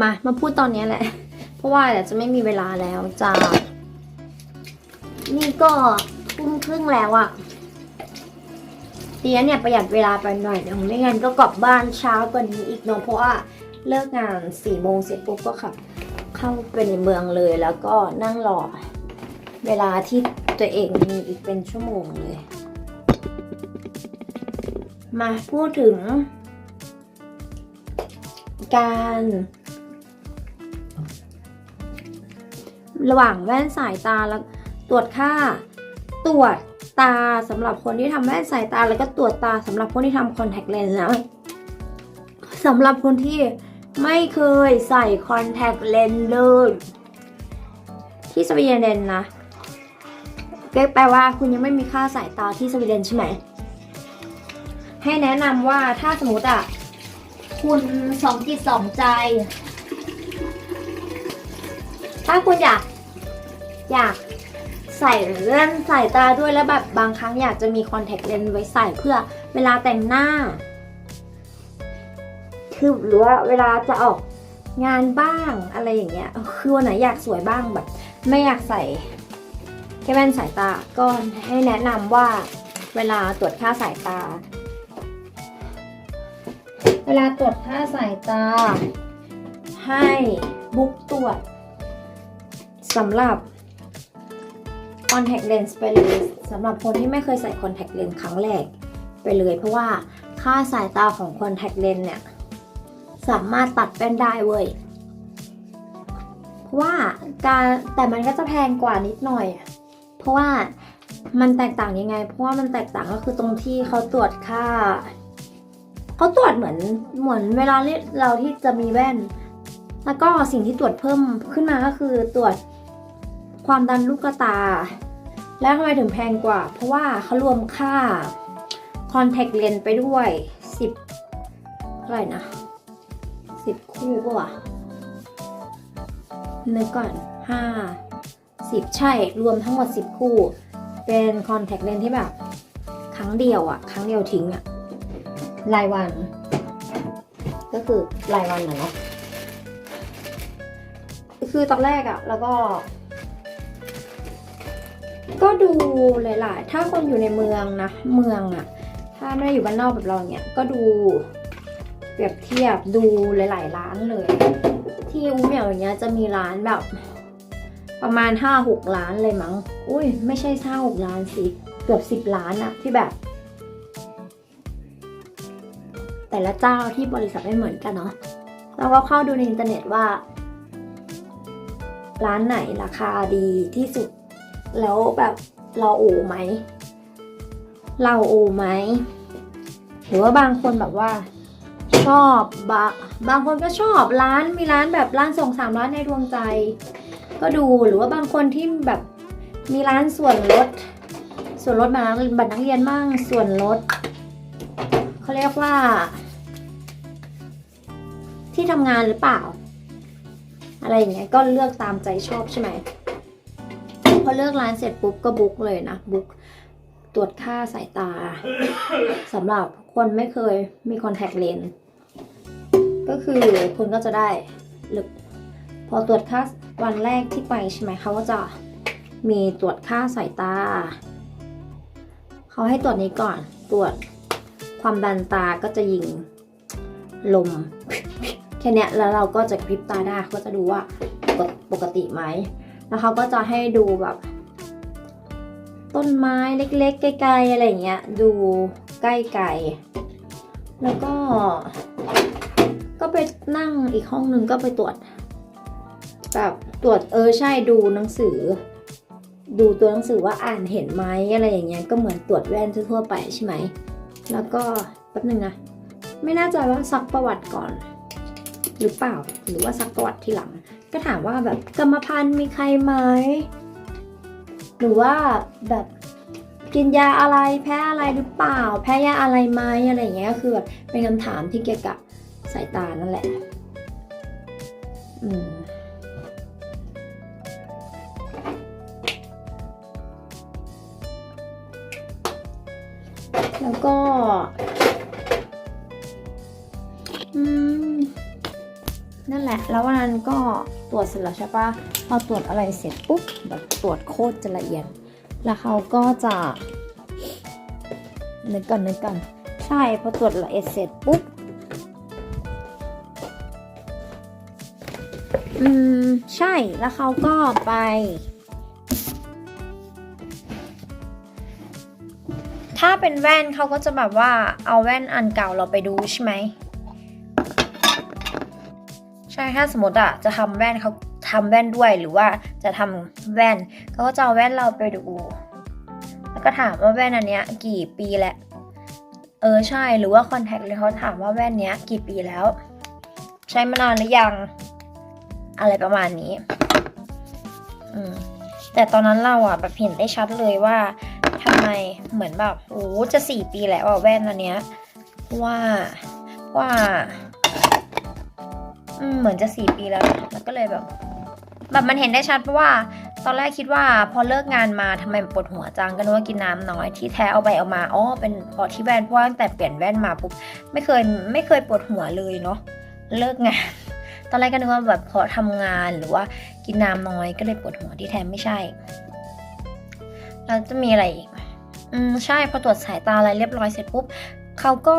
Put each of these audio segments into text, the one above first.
มามาพูดตอนนี้แหละ เพราะว่าเดี๋ยวจะไม่มีเวลาแล้วจะนี่ก็ทุ่มครึ่งแล้วอะเตียเนี่ยประหยัดเวลาไปหน่อยเดี๋ยวไม่งั้นก็กลับบ้านเช้ากว่านี้อีกเนอะเพราะว่าเลิกงานสี่โมงเสร็จปุ๊บก็ขับเข้าไปในเมืองเลยแล้วก็นั่งรอเวลาที่ตัวเองมีอีกเป็นชั่วโมงเลย มาพูดถึง การ ระหว่างแว่นสายตาแล้วตรวจค่า ตรวจตาสำหรับคนที่ทำแว่นสายตา แล้วก็ตรวจตาสำหรับคนที่ทำคอนแทคเลนส์นะสำหรับคนที่ไม่เคยใส่คอนแทคเลนส์เลยที่สวีเดนนะก็แปลว่าคุณยังไม่มีค่าสายตาที่สวีเดนใช่ไหม ให้แนะนำว่าถ้าสมมติอะ คุณสองจิตสองใจ ถ้าคุณอยาก อยากใส่เล่นสายตาด้วยแล้วแบบบางครั้งอยากจะมีคอนแทคเลนส์ไว้ใส่เพื่อเวลาแต่งหน้า คือหรือว่าเวลาจะออกงานบ้างอะไรอย่างเงี้ย คือวันไหนอยากสวยบ้างแบบ ไม่อยากใส่แค่แว่นสายตาก็ให้แนะนำว่าเวลาตรวจค่าสายตา เวลาตรวจค่าสายตา ให้บุ๊กตรวจสำหรับ contact lens ไปเลยสำหรับคนที่ไม่เคยใส่ contact lens ครั้งแรกไปเลย เพราะว่าค่าสายตาของ contact lens เนี่ย สามารถตัดเป็นได้เว้ยเพราะว่าการแต่มันก็จะแพงกว่านิดหน่อย เพราะว่ามันแตกต่างยังไง เพราะว่ามันแตกต่างก็คือตรงที่เขาตรวจค่าเขาตรวจเหมือนเหมือนเวลาเราที่จะมีแว่น แล้วก็สิ่งที่ตรวจเพิ่มขึ้นมาก็คือตรวจ ความดันลูกตา แล้วทำไมถึงแพงกว่า เพราะว่าเขารวมค่า contact lens ไปด้วย 10 เท่าไหร่นะ 10 คู่ป่ะวะนึกก่อน 5 10 ใช่รวมทั้งหมด 10 คู่ เป็น contact lens ที่แบบ ครั้งเดียวอะครั้งเดียวทิ้งอะรายวัน ก็คือรายวันนะเนาะคือตอนแรกอะแล้วก็ ก็ดูหลาย ๆ ถ้าคนอยู่ในเมืองนะ เมืองอะถ้าไม่ได้อยู่บ้านนอกแบบเราเนี่ย ก็ดูเปรียบเทียบดูหลาย ๆ ร้านเลย ที่อุ้มอย่างเงี้ยจะมีร้านแบบ ประมาณห้าหกล้านเลยมั้ง อุ้ยไม่ใช่ห้าหกล้านสิเกือบสิบล้านอะที่แบบ แต่ละเจ้าที่บริษัทไม่เหมือนกันเนาะเราก็เข้าดูในอินเทอร์เน็ตว่า ร้านไหนราคาดีที่สุด แล้วแบบเราโอไหม เราโอไหม หรือว่าบางคนแบบว่า ชอบบะบางคนก็ชอบร้านมีร้านแบบร้านส่งสามร้านในดวงใจ ก็ดูหรือว่าบางคนที่แบบมีร้านส่วนลด ส่วนลดมาบัตรนักเรียนมั่งส่วนลดเขาเรียกว่า ที่ทำงานหรือเปล่า อะไรอย่างเงี้ยก็เลือกตามใจชอบใช่ไหม พอเลือกร้านเสร็จปุ๊บก็บุ๊กเลยนะบุ๊กตรวจค่าสายตาสำหรับคนไม่เคยมีคอนแทคเลนส์ก็คือคุณก็จะได้หรือพอตรวจค่าวันแรกที่ไปใช่ไหมเขาก็จะมีตรวจค่าสายตา เขาให้ตรวจนี้ก่อนตรวจความดันตาก็จะยิงลมแค่นี้แล้วเราก็จะกระพริบตาได้ก็จะดูว่าปกติไหม แล้วเขาก็จะให้ดูแบบ ต้นไม้เล็ก ๆ ไกลๆอะไรเงี้ย ดูใกล้ไกลแล้วก็ ก็ไปนั่งอีกห้องนึงก็ไปตรวจ แบบตรวจเออใช่ดูหนังสือ ดูตัวหนังสือว่าอ่านเห็นไหมอะไรอย่างเงี้ยก็เหมือนตรวจแว่นทั่วๆไปใช่ไหมแล้วก็แป๊บนึงนะไม่แน่ใจว่าซักประวัติก่อน หรือเปล่าหรือว่าซักประวัติทีหลัง ก็ถามว่าแบบกรรมพันธุ์มีใครไหมหรือว่าแบบกินยาอะไรแพ้อะไรหรือเปล่า แพ้ยาอะไรไหมอะไรอย่างเงี้ยก็คือแบบเป็นคำถามที่เกี่ยวกับสายตานั่นแหละอืมแล้วก็นั่นแหละ แล้ววันนั้นก็ รวจเสร็จแล้วใช่ปะพอตรวจอะไรเสร็จปุ๊บแบบตรวจโคตรจะละเอียด แล้วเขาก็จะนึกก่อนนึกก่อนใช่พอตรวจละเอียดเสร็จปุ๊บอืมใช่แล้วเขาก็ไป ถ้าเป็นแว่นเขาก็จะแบบว่าเอาแว่นอันเก่าเราไปดูใช่ไหม ถ้าสมมติอะจะทำแว่นเขาทำแว่นด้วยหรือว่าจะทำแว่นเขาก็จะเอาแว่นเราไปดู แล้วก็ถามว่าแว่นอันเนี้ยกี่ปีแล้วเออใช่หรือว่าคอนแทคเลยเขาถามว่าแว่นเนี้ยกี่ปีแล้ว ใช้มานานหรือยังอะไรประมาณนี้อืมแต่ตอนนั้นเราอะแบบเห็นได้ชัดเลยว่าทำไมเหมือนแบบโอ้จะสี่ปีแล้วอะแว่นอันเนี้ยว่าว่า เหมือนจะสี่ปีแล้วแล้วก็เลยแบบ แบบมันเห็นได้ชัดเพราะว่า ตอนแรกคิดว่าพอเลิกงานมาทำไมปวดหัวจังก็นึกว่ากินน้ำน้อยที่แท้เอาไปเอามาอ๋อเป็นเพอที่แว่นเพราะตั้งแต่เปลี่ยนแว่นมาปุ๊บไม่เคยไม่เคยปวดหัวเลยเนาะเลิกงาน ตอนแรกก็นึกว่าแบบเพราะทำงานหรือว่ากินน้ำน้อยก็เลยปวดหัวที่แท้ไม่ใช่แล้วจะมีอะไรอีก อืมใช่พอตรวจสายตาอะไรเรียบร้อยเสร็จปุ๊บเขาก็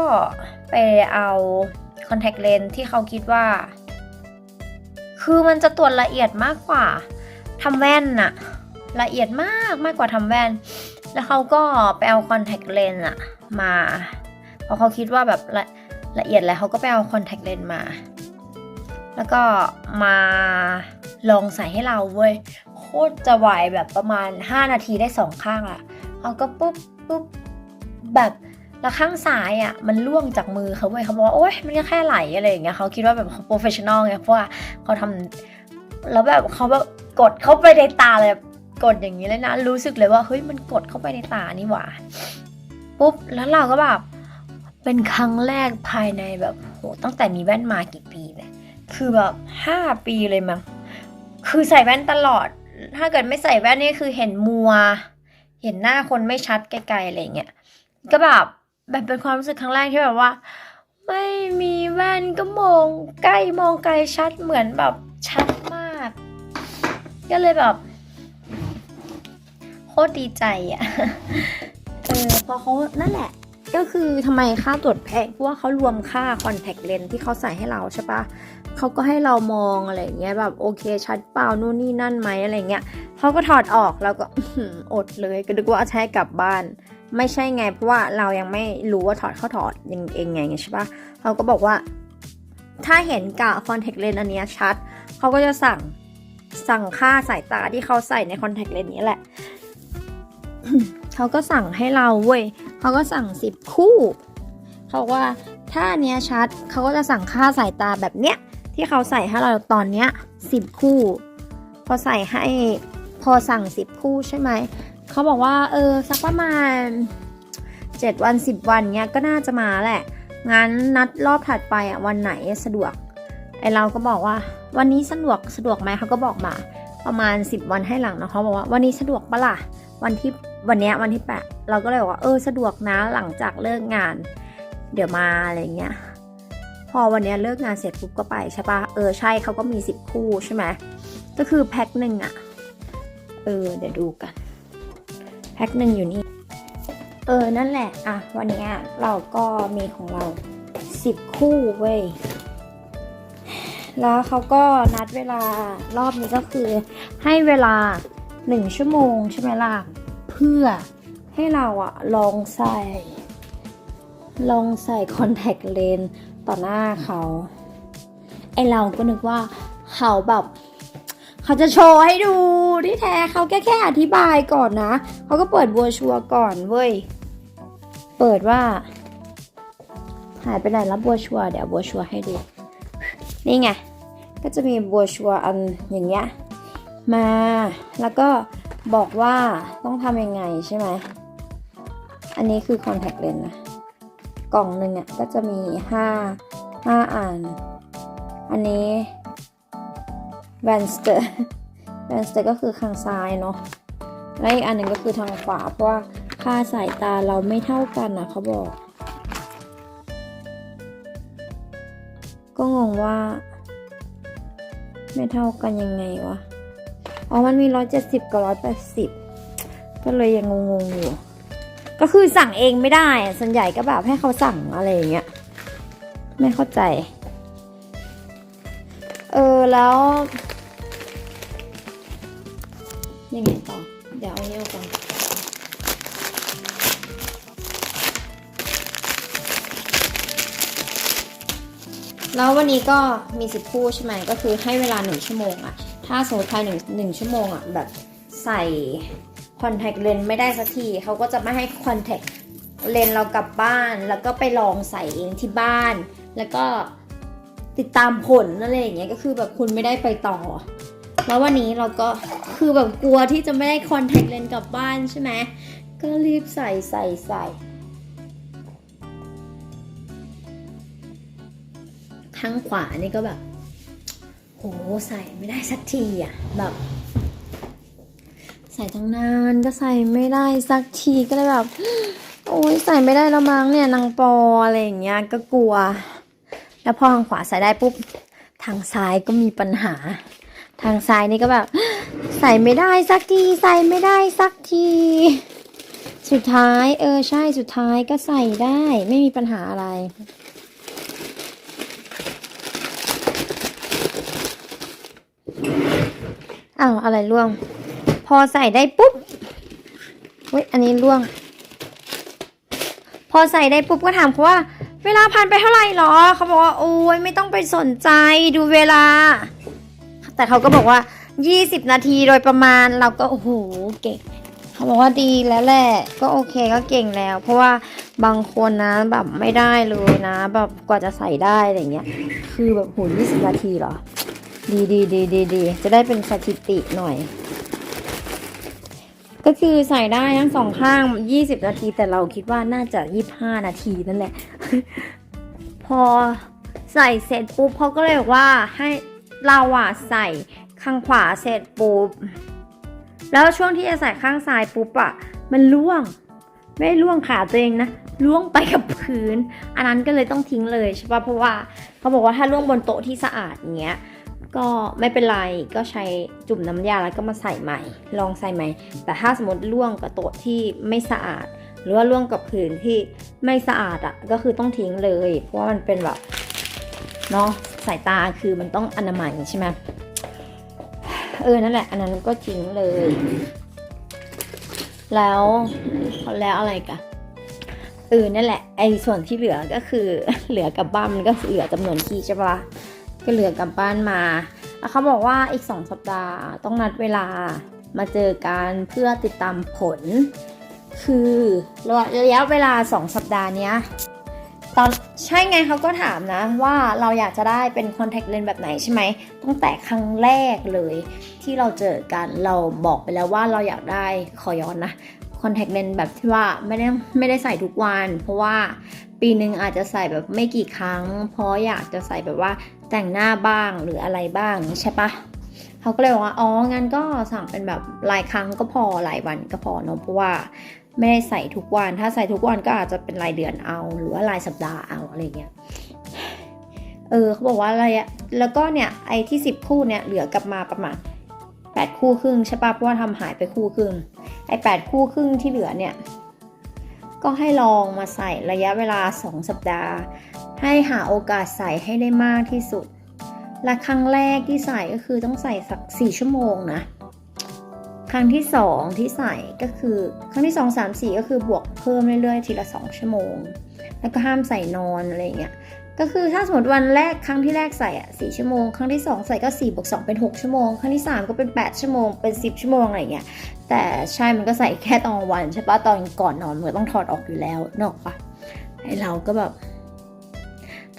ไปเอาคอนแทคเลนส์ที่เขาคิดว่า คือมันจะตรวจละเอียดมากกว่าทำแว่นน่ะ ละเอียดมากมากกว่าทำแว่น แล้วเขาก็ไปเอาคอนแทคเลนส์อะมาเพราะเขาคิดว่าแบบละละเอียดแล้วเขาก็ไปเอาคอนแทคเลนส์มา แล้วก็มาลองใส่ให้เราเว้ย โคตรจะไหวแบบประมาณ 5 นาทีได้สองข้างอะเขาก็ปุ๊บปุ๊บแบบ แล้วข้างซ้ายอะมันล่วงจากมือเขาเว้ยเขาบอกว่าโอ๊ยมันก็แค่ไหลอะไรอย่างเงี้ยเขาคิดว่าแบบเขาโปรเฟชชั่นอลไงเพราะว่าเขาทำแล้วแบบเขาแบบกดเข้าไปในตาเลยกดอย่างนี้เลยนะ รู้สึกเลยว่าเฮ้ยมันกดเข้าไปในตานี่หว่าปุ๊บแล้วเราก็แบบเป็นครั้งแรกภายในแบบโหตั้งแต่มีแว่นมากี่ปีเนี่ยคือแบบห้าปีเลยมั้งคือใส่แว่นตลอด ถ้าเกิดไม่ใส่แว่นนี่คือเห็นมัว เห็นหน้าคนไม่ชัดไกลๆอะไรเงี้ยก็แบบ แบบเป็นความรู้สึกครั้งแรกที่แบบว่า ไม่มีแว่นก็มองใกล้มองไกลชัดเหมือนแบบชัดมาก ก็เลยแบบโคตรดีใจอะเออพอเขานั่นแหละ ก็คือทำไมค่าตรวจแพงเพราะว่าเขารวมค่าคอนแทคเลนส์ที่เขาใส่ให้เราใช่ปะเขาก็ให้เรามองอะไรเงี้ยแบบโอเคชัดเปล่านู่นนี่นั่นไหมอะไรเงี้ยเขาก็ถอดออกแล้วก็อดเลยก็นึกว่าเอาใช้กลับบ้าน ไม่ใช่ไงเพราะว่าเรายังไม่รู้ว่าถอดเขาถอดยังเองไงใช่ปะเขาก็บอกว่าถ้าเห็นกะคอนแทคเลนส์อันนี้ชัด เขาก็จะสั่งสั่งค่าสายตาที่เขาใส่ในคอนแทคเลนส์นี้แหละ เขาก็สั่งให้เราเว้ย เขาก็สั่งสิบคู่ เขาว่าถ้าอันเนี้ยชัด เขาก็จะสั่งค่าสายตาแบบเนี้ยที่เขาใส่ให้เราตอนเนี้ยสิบคู่ พอใส่ให้พอสั่งสิบคู่ใช่ไหม เขาบอกว่าเออสักประมาณเจ็ดวันสิบวันเนี้ยก็น่าจะมาแหละ งั้นนัดรอบถัดไปอะวันไหนสะดวก ไอเราก็บอกว่า วันนี้สะดวกสะดวกไหมเขาก็บอกมา ประมาณ 10 วันให้หลังนะเขาบอกว่าวันนี้สะดวกปะล่ะวันที่วันเนี้ยวันที่แปดเราก็เลยบอกว่าเออสะดวกนะหลังจากเลิกงาน เดี๋ยวมาอะไรเงี้ยพอวันเนี้ยเลิกงานเสร็จปุ๊บก็ไปใช่ปะเออใช่เขาก็มีสิบคู่ใช่ไหมก็คือแพ็คหนึ่งอะเออเดี๋ยวดูกัน แพ็คหนึ่งอยู่นี่ เออ นั่นแหละ อะ วันนี้เราก็มีของเราสิบคู่เว้ย แล้วเขาก็นัดเวลารอบนี้ก็คือให้เวลาหนึ่งชั่วโมงใช่ไหมล่ะ เพื่อให้เราอะลองใส่ ลองใส่คอนแทคเลนส์ต่อหน้าเขา ไอเราก็นึกว่าเขาแบบ เขาจะโชว์ให้ดูที่แท้เขาแค่แค่อธิบายก่อนนะ เขาก็เปิดบัวชัวก่อนเว้ย เปิดว่า หายไปไหนแล้วบัวชัวเดี๋ยวบัวชัวให้ดู นี่ไง ก็จะมีบัวชัวอันอย่างเงี้ยมา แล้วก็บอกว่าต้องทำยังไงใช่ไหม อันนี้คือ contact lens นะ กล่องหนึ่งอะก็จะมีห้าห้าอัน อันนี้ แวนสเตอร์แวนสเตอร์ก็คือข้างซ้ายเนาะและอีกอันหนึ่งก็คือทางขวา เพราะว่าค่าสายตาเราไม่เท่ากันนะเขาบอก ก็งงว่า ไม่เท่ากันยังไงวะ อ๋อ มันมีร้อยเจ็ดสิบกับร้อยแปดสิบก็เลยยังงงๆอยู่ ก็คือสั่งเองไม่ได้ ส่วนใหญ่ก็แบบให้เขาสั่งอะไรอย่างเงี้ย ไม่เข้าใจ เออแล้ว ยังไงต่อ เดี๋ยวเอาเนี้ยก่อนแล้ววันนี้ก็มีสิบคู่ใช่ไหมก็คือให้เวลาหนึ่งชั่วโมงอะถ้าสมมติภายหนึ่งหนึ่งชั่วโมงอะแบบใส่คอนแทคเลนส์ไม่ได้สักทีเขาก็จะไม่ให้คอนแทคเลนส์เรากลับบ้าน แล้วก็ไปลองใส่เองที่บ้าน แล้วก็ติดตามผลอะไรอย่างเงี้ยก็คือแบบคุณไม่ได้ไปต่อ แล้ววันนี้เราก็คือแบบกลัวที่จะไม่ได้คอนแทคเลนส์กลับบ้านใช่ไหมก็รีบใส่ใส่ใส่ข้างขวานี่ก็แบบ โหใส่ไม่ได้สักทีอะแบบใส่ตั้งนานก็ใส่ไม่ได้สักทีก็เลยแบบ โอ้ยใส่ไม่ได้แล้วมั้งเนี่ยนางปออะไรอย่างเงี้ยก็กลัว แล้วพอทางขวาใส่ได้ปุ๊บ ทางซ้ายก็มีปัญหา ทางซ้ายนี่ก็แบบ ใส่ไม่ได้สักที ใส่ไม่ได้สักที สุดท้ายเออใช่สุดท้ายก็ใส่ได้ไม่มีปัญหาอะไรอ้าวอะไรร่วง พอใส่ได้ปุ๊บเฮ้ยอันนี้ร่วง พอใส่ได้ปุ๊บก็ถามเขาว่า เวลาผ่านไปเท่าไหร่หรอ เขาบอกว่าโอ้ยไม่ต้องไปสนใจดูเวลา แต่เขาก็บอกว่า 20 นาทีโดยประมาณเราก็โอ้โหเก่งเขาบอกว่าดีแล้วแหละก็โอเคก็เก่งแล้ว เพราะว่าบางคนนะแบบไม่ได้เลยนะแบบกว่าจะใส่ได้อะไรเงี้ย คือแบบโห20 นาทีเหรอ ดีดีดีดีดีจะได้เป็นสถิติหน่อย ก็คือใส่ได้ทั้งสองข้าง 20 นาที แต่เราคิดว่าน่าจะ 25 นาทีนั่นแหละ พอใส่เสร็จปุ๊บเขาก็เลยบอกว่าให้ เราอะใส่ข้างขวาเสร็จปุ๊บแล้วช่วงที่จะใส่ข้างซ้ายปุ๊บอะมันล่วง ไม่ล่วงขาตัวเองนะล่วงไปกับพื้น อันนั้นก็เลยต้องทิ้งเลยใช่ปะเพราะว่าเขาบอกว่าถ้าล่วงบนโต๊ะที่สะอาดอย่างเงี้ยก็ไม่เป็นไรก็ใช้จุ่มน้ำยาแล้วก็มาใส่ใหม่ ลองใส่ใหม่ แต่ถ้าสมมติล่วงกับโต๊ะที่ไม่สะอาด หรือว่าล่วงกับผืนที่ไม่สะอาดอะ่ะก็คือต้องทิ้งเลย เพราะว่ามันเป็นแบบเนาะ สายตาคือมันต้องอนามัยใช่ไหมเออนั่นแหละ อันนั้นก็ทิ้งเลย แล้วแล้วอะไรกันเออนั่นแหละ ไอ้ส่วนที่เหลือก็คือเหลือกลับบ้านมันก็เหลือจำนวนที่ใช่ปะก็เหลือกลับบ้านมาแล้วเขาบอกว่าอีก2สัปดาห์ต้องนัดเวลามาเจอกันเพื่อติดตามผล คือระยะเวลา 2 สัปดาห์เนี้ย ตอนใช่ไงเขาก็ถามนะว่าเราอยากจะได้เป็นคอนแทคเลนส์แบบไหนใช่ไหมตั้งแต่ครั้งแรกเลยที่เราเจอกันเราบอกไปแล้วว่าเราอยากได้ขอย้อนนะคอนแทคเลนส์แบบที่ว่าไม่ได้ไม่ได้ใส่ทุกวัน เพราะว่าปีหนึ่งอาจจะใส่แบบไม่กี่ครั้ง เพราะอยากจะใส่แบบว่าแต่งหน้าบ้างหรืออะไรบ้างใช่ปะเขาก็เลยบอกว่าอ๋องั้นก็สั่งเป็นแบบรายครั้งก็พอรายวันก็พอเนอะเพราะว่า ไม่ได้ใส่ทุกวัน ถ้าใส่ทุกวันก็อาจจะเป็นรายเดือนเอา หรือว่ารายสัปดาห์เอาอะไรเงี้ย เออเขาบอกว่าอะไรอะแล้วก็เนี่ยไอ้ที่สิบคู่เนี่ยเหลือกลับมาประมาณแปดคู่ครึ่งใช่ปะเพราะว่าทำหายไปคู่ครึ่ง ไอ้แปดคู่ครึ่งที่เหลือเนี่ย ก็ให้ลองมาใส่ระยะเวลา 2 สัปดาห์ ให้หาโอกาสใส่ให้ได้มากที่สุด และครั้งแรกที่ใส่ก็คือต้องใส่สัก 4 ชั่วโมงนะ ครั้งที่ 2 ที่ใส่ก็คือครั้งที่ 2 3 4 ก็คือบวกเพิ่มเรื่อยๆ ทีละ 2 ชั่วโมง แล้วก็ห้ามใส่นอนอะไรเงี้ยก็คือถ้าสมมติวันแรกครั้งที่แรกใส่อะสี่ชั่วโมง ครั้งที่ 2 ใส่ก็4บวก2เป็น 6 ชั่วโมง ครั้งที่ 3 ก็เป็น 8 ชั่วโมง เป็น 10 ชั่วโมงอะไรเงี้ยแต่ใช่มันก็ใส่แค่ตอนวันใช่ปะตอนก่อนนอนมันต้องถอดออกอยู่แล้วนอกปะไอเราก็แบบ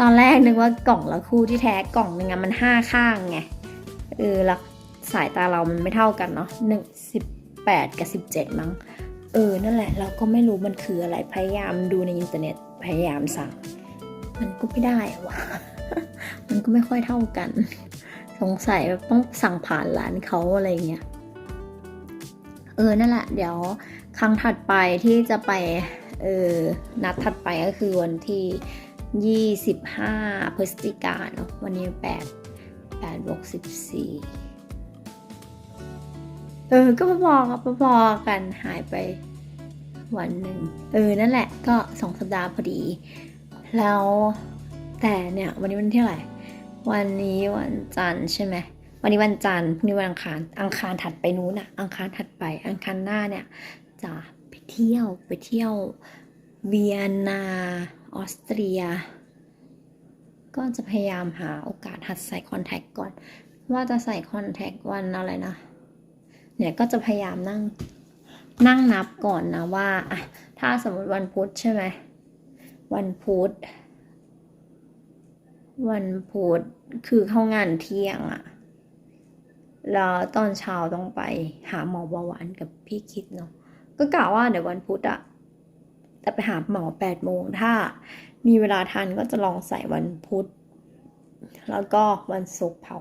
ตอนแรกนึกว่ากล่องละคู่ที่แท้กล่องนึงอะมันห้าข้างไงเออแล้วสายตาเรามันไม่เท่ากันเนาะหนึ่ง สิบแปดกับสิบเจ็ดมั้ง เออ นั่นแหละ เราก็ไม่รู้มันคืออะไร พยายามดูในอินเทอร์เน็ต พยายามสั่ง มันก็ไม่ได้วะมันก็ไม่ค่อยเท่ากัน สงสัยแบบต้องสั่งผ่านร้านเขาอะไรเงี้ย เออ นั่นแหละ เดี๋ยวครั้งถัดไปที่จะไป เออ นัดถัดไปก็คือวันที่ 25 พฤศจิกาเนาะ วันนี้ 8 8บวก14 เออ ก็พอๆกับพอๆกันหายไปวันหนึ่ง เออ นั่นแหละ ก็สองสัปดาห์พอดี แล้วแต่เนี่ย วันนี้วันที่เท่าไหร่ วันนี้วันจันทร์ใช่ไหม วันนี้วันจันทร์ พรุ่งนี้วันอังคาร อังคารถัดไปนู้นอะอังคารถัดไป อังคารหน้าเนี่ย จะไปเที่ยว ไปเที่ยวเวียนนา ออสเตรีย ก็จะพยายามหาโอกาสหัดใส่คอนแทคก่อน ว่าจะใส่คอนแทควันอะไรนะ เนี่ยก็จะพยายามนั่งนั่งนับก่อนนะว่าอะถ้าสมมติวันพุธใช่ไหมวันพุธวันพุธคือเข้างานเที่ยงอะแล้วตอนเช้าต้องไปหาหมอเบาหวานกับพี่คิดเนาะก็กล่าวว่าเดี๋ยววันพุธอะจะไปหาหมอแปดโมงถ้ามีเวลาทันก็จะลองใส่วันพุธ แล้วก็วันศุกร์เผา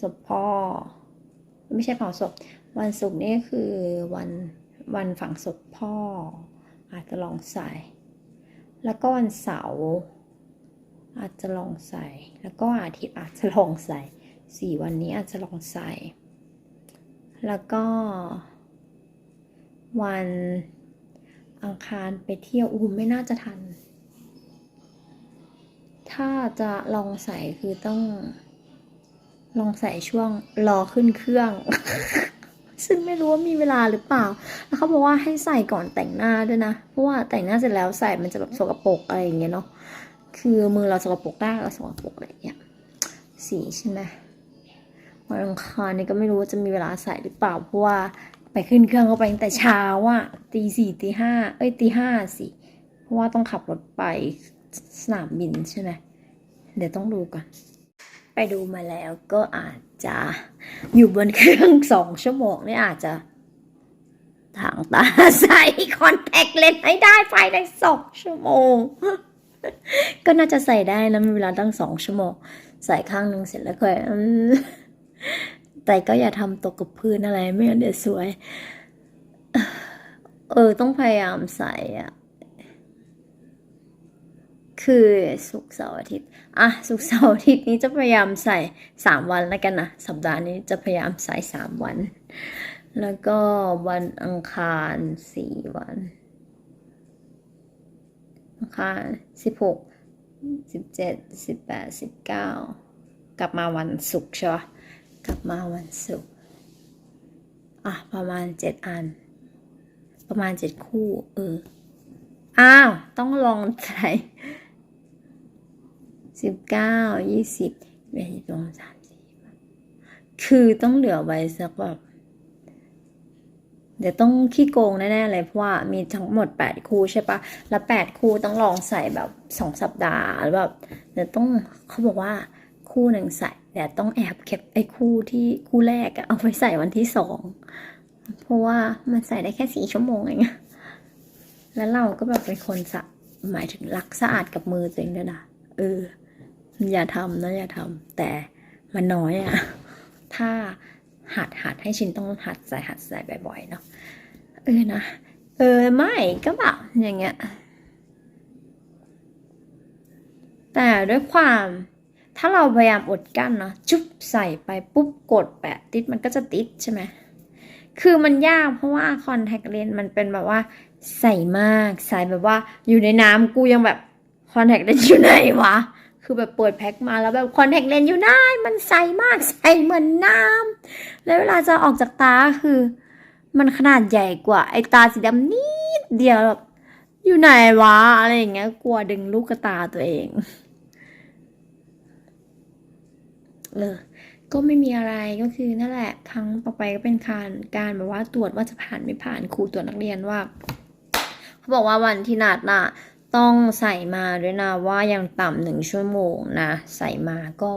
ศพพ่อ ไม่ใช่เผาศพ วันศุกร์นี่คือวันวันฝังศพพ่อ อาจจะลองใส่ แล้วก็วันเสาร์อาจจะลองใส่ แล้วก็อาทิตย์อาจจะลองใส่สี่วันนี้อาจจะลองใส่ แล้วก็ วันอังคารไปเที่ยวอูไม่น่าจะทัน ถ้าจะลองใส่คือต้อง ลองใส่ช่วงรอขึ้นเครื่อง ซึ่งไม่รู้ว่ามีเวลาหรือเปล่า แล้วเขาบอกว่าให้ใส่ก่อนแต่งหน้าด้วยนะ เพราะว่าแต่งหน้าเสร็จแล้วใส่มันจะแบบสกปรกอะไรอย่างเงี้ยเนาะ คือมือเราสกปรกได้เราสกปรกอะไรอย่างเงี้ย สีใช่ไหมวันอังคารนี่ก็ไม่รู้ว่าจะมีเวลาใส่หรือเปล่า เพราะว่าไปขึ้นเครื่องก็ไปตั้งแต่เช้าอะตีสี่ตีห้าเอ้ยตีห้าสิเพราะว่าต้องขับรถไปสนามบินใช่ไหมเดี๋ยวต้องดูก่อน ไปดูมาแล้วก็อาจจะอยู่บนเครื่องสองชั่วโมงนี่อาจจะทางตาใส่คอนแทคเลนส์ให้ได้ภายในสองชั่วโมง ก็น่าจะใส่ได้นะมีเวลาตั้งสองชั่วโมง ใส่ข้างหนึ่งเสร็จแล้วค่อยแต่ก็อย่าทำตกกับพื้นอะไรไม่งั้นเดี๋ยวสวย เออต้องพยายามใส่อะ คือสุกเสาร์อาทิตย์อะสุกเสาร์อาทิตย์นี้จะพยายามใส่สามวันแล้วกันนะ สัปดาห์นี้จะพยายามใส่สามวัน แล้วก็วันอังคารสี่วัน อังคารสิบหกสิบเจ็ดสิบแปดสิบเก้ากลับมาวันศุกร์ใช่ปะกลับมาวันศุกร์อะประมาณเจ็ดอัน ประมาณเจ็ดคู่ เออ อ้าว ต้องลองใส่ สิบเก้ายี่สิบเอ็ดสิบสองสามสี่คือต้องเหลือไว้สักแบบเดี๋ยวต้องขี้โกงแน่ๆเลยเพราะว่ามีทั้งหมด 8 คู่ใช่ปะแล้ว 8 คู่ต้องลองใส่แบบ 2 สัปดาห์หรือแบบเดี๋ยวต้องเขาบอกว่าคู่หนึ่งใส่แต่ต้องแอบเก็บไอ้คู่ที่คู่แรกเอาไปใส่วันที่สองเพราะว่ามันใส่ได้แค่สี่ชั่วโมงเองแล้วเราก็แบบเป็นคนสะหมายถึงรักสะอาดกับมือตัวเองด้วยนะเออ อย่าทำนะอย่าทำแต่มันน้อยอะ ถ้าหัดหัดให้ชินต้องหัดใส่หัดใส่บ่อยๆเนาะ เออนะ เออไม่ก็แบบอย่างเงี้ย แต่ด้วยความถ้าเราพยายามอดกั้นเนาะจุ๊บใส่ไปปุ๊บกดแปะติดมันก็จะติดใช่ไหม คือมันยากเพราะว่าคอนแทคเลนส์มันเป็นแบบว่าใส่มาก ใส่แบบว่าอยู่ในน้ำกูยังแบบคอนแทคเลนส์อยู่ไหนวะ คือแบบเปิดแพ็คมาแล้วแบบคอนแทคเลนส์อยู่ไหนมันใสมากใสเหมือนน้ำแล้วเวลาจะออกจากตาคือ มันขนาดใหญ่กว่า ไอตาสีดำนิดเดียวแบบอยู่ไหนวะอะไรอย่างเงี้ยกลัวดึงลูกตาตัวเองเออก็ไม่มีอะไรก็คือนั่นแหละครั้งต่อไปก็เป็นการการแบบว่าตรวจว่าจะผ่านไม่ผ่านครูตรวจนักเรียนว่า เขาบอกว่าวันที่นัดน่ะ ต้องใส่มาด้วยนะว่ายังต่ำหนึ่งชั่วโมงนะ ใส่มาก็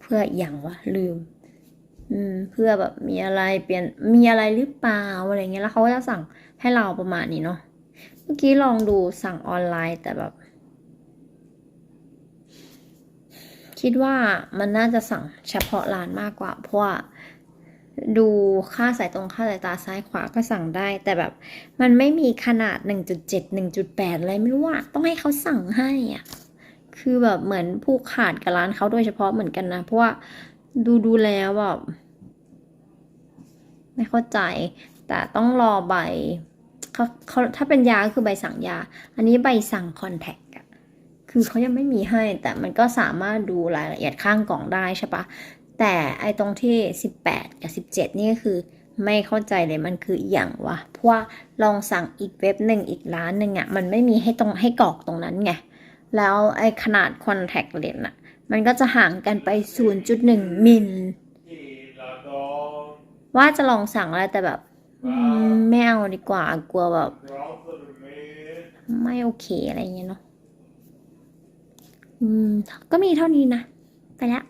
เพื่ออย่างวะลืม อืม เพื่อแบบมีอะไรเปลี่ยนมีอะไรหรือเปล่าอะไรเงี้ยแล้วเขาก็จะสั่งให้เราประมาณนี้เนาะเมื่อกี้ลองดูสั่งออนไลน์แต่แบบ คิดว่ามันน่าจะสั่งเฉพาะร้านมากกว่า เพราะว่า ดูค่าสายตรงค่าสายตาซ้ายขวาก็สั่งได้ แต่แบบมันไม่มีขนาด 1.7 1.8 อะไรไม่รู้อะต้องให้เขาสั่งให้อะคือแบบเหมือนผูกขาดกับร้านเขาโดยเฉพาะเหมือนกันนะ เพราะว่าดูดูแล้วแบบไม่เข้าใจ แต่ต้องรอใบเขาเขาถ้าเป็นยาคือใบสั่งยา อันนี้ใบสั่งคอนแทคอะคือเขายังไม่มีให้แต่มันก็สามารถดูรายละเอียดข้างกล่องได้ใช่ปะ แต่ไอตรงที่ 18 กับ 17 นี่ก็คือไม่เข้าใจเลยมันคืออย่างวะ เพราะว่าลองสั่งอีกเว็บหนึ่งอีกร้านหนึ่งอะมันไม่มีให้ตรงให้กรอกตรงนั้นไง แล้วไอขนาดคอนแทคเลนส์อะมันก็จะห่างกันไป 0.1 มิล ว่าจะลองสั่งอะไรแต่แบบไม่เอาดีกว่ากลัวแบบ ไม่โอเคอะไรเงี้ยเนาะอืม ก็มีเท่านี้นะ ไปแล้ว